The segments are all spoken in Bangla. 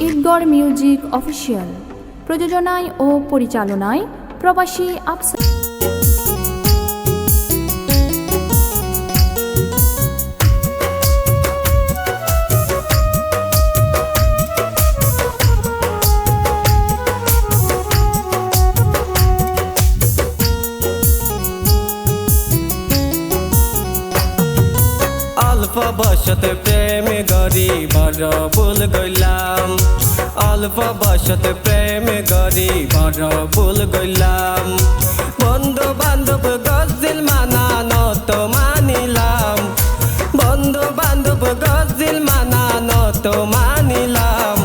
ঈদগড় মিউজিক অফিসিয়াল প্রযোজনায় ও পরিচালনায় প্রবাসী আফসার অল্প বসতে প্রেমে গরি বড় ভুল গইলাম অল্প বসতে প্রেমে গরি বড় ভুল গইলাম বন্ধু বান্ধব গজিল মানা নত মানিলাম। বন্ধু বান্ধব গজিল মানা নত মানিলাম।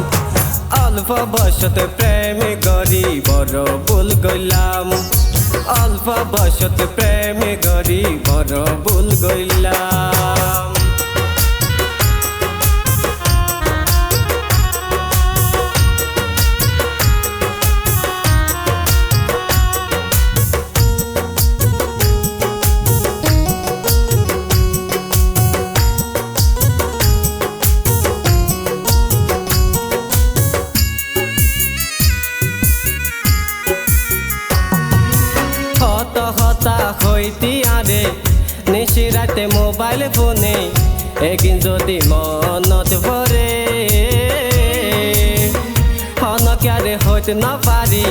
অল্প বসতে প্রেমে গরি বড় ভুল গইলাম অল্প বসতে প্রেমে গরি বড় ভুল গইলাম হইতি আরে, নিশি রাতে মোবাইল ফোনে এগিন যদি মনত পরে হনকারে হইতে না পারি,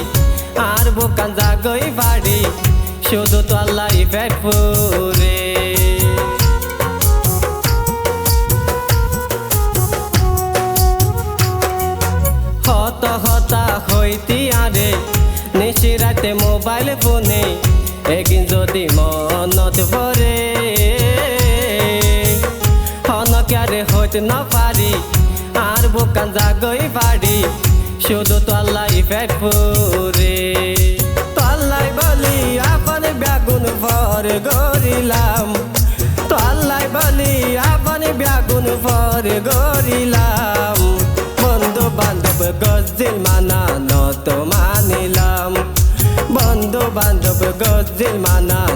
আর বোকান জাগই পারি শুধু তো আল্লাহ পেট পুরে হত হতা হইতি আরে, নিশি রাতে মোবাইল ফোনে এগিন যদি মনত পরে হনকারে হইতে না পারি, আর বোকান জাগই পারি, শুধু তো আল্লাহ আল্লাহ বলি, আপন ব্যাগুন ভর গরিলাম তো বলি, আপন ব্যাগুন ভর গরিলাম বান্ধব গজিল মানা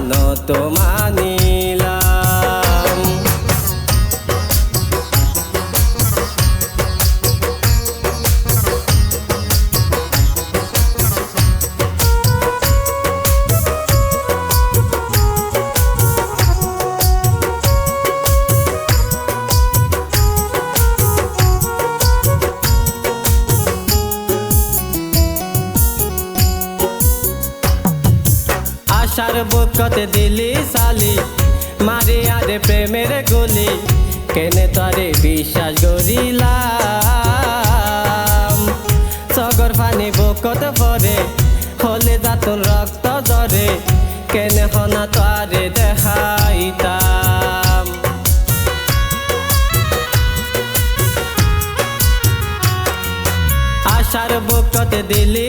বুকতে দিলি সালি মারে আরে প্রেমের গুলি, কেনে তারে বিশ্বাস করিলাম সগর ফানি বুকত পরে হলে যাতন রক্ত ধরে কেনে হনা তারে দেখাইতাম? আশার বুকতে দিলি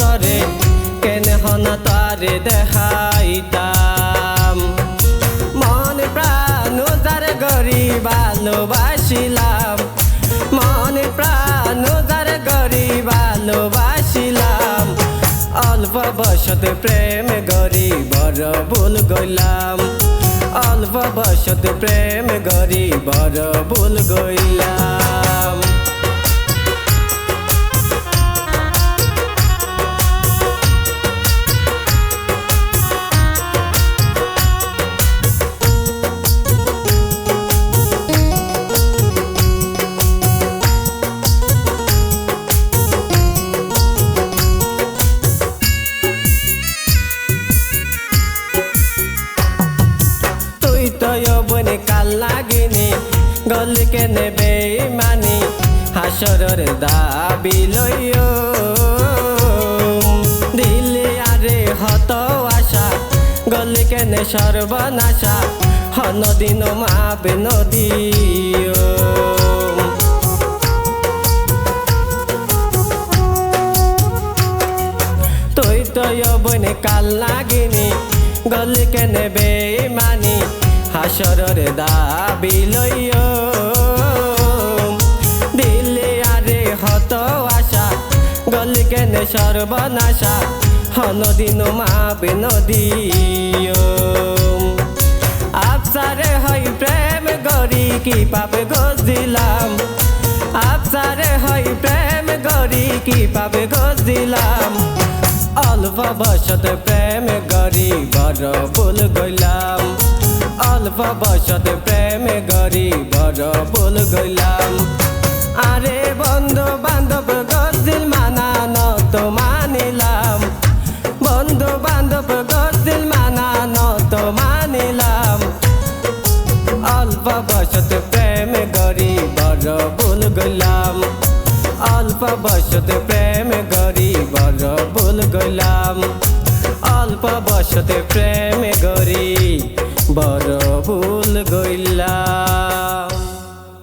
ধরে কেনে হনা তারে দেখাইতাম। মন প্রাণ উজার গরি ভালোবাসিলাম। মন প্রাণ উজার গরি ভালোবাসিলাম। অল্প বসতে প্রেম গরি বড় ভুল গইলাম অল্প বসতে প্রেম গরি বড় ভুল গইলাম হাসরের দাবি লইও। দিলে আরে হত আশা গলিকে নে সর্বনাশা হন দিন মাপে নদীও। তুই তো বনে কাল লাগিনি গলিকে নেবে মানি হাসরের দাবি লইও। হলি কেনে সর্বনাশা হনদিন মাবে নদীয় আফসারে হই প্রেম গরি কি পাবে গোজ দিলাম আফসারে হই প্রেম গরি কি পাবে গোজ দিলাম অল্প বসত প্রেম গরি বড় ভুল গইলাম অল্প বসত প্রেম গরি বড় ভুল গইলাম আরে বন্ধু বান্ধব তো মানিলাম। বন্ধু বান্ধব তো মানিলাম। অল্প বসত প্রেম গরি বড় ভুল গইলাম অল্প বসত প্রেম গরি বড় ভুল গইলাম অল্প বসত বড়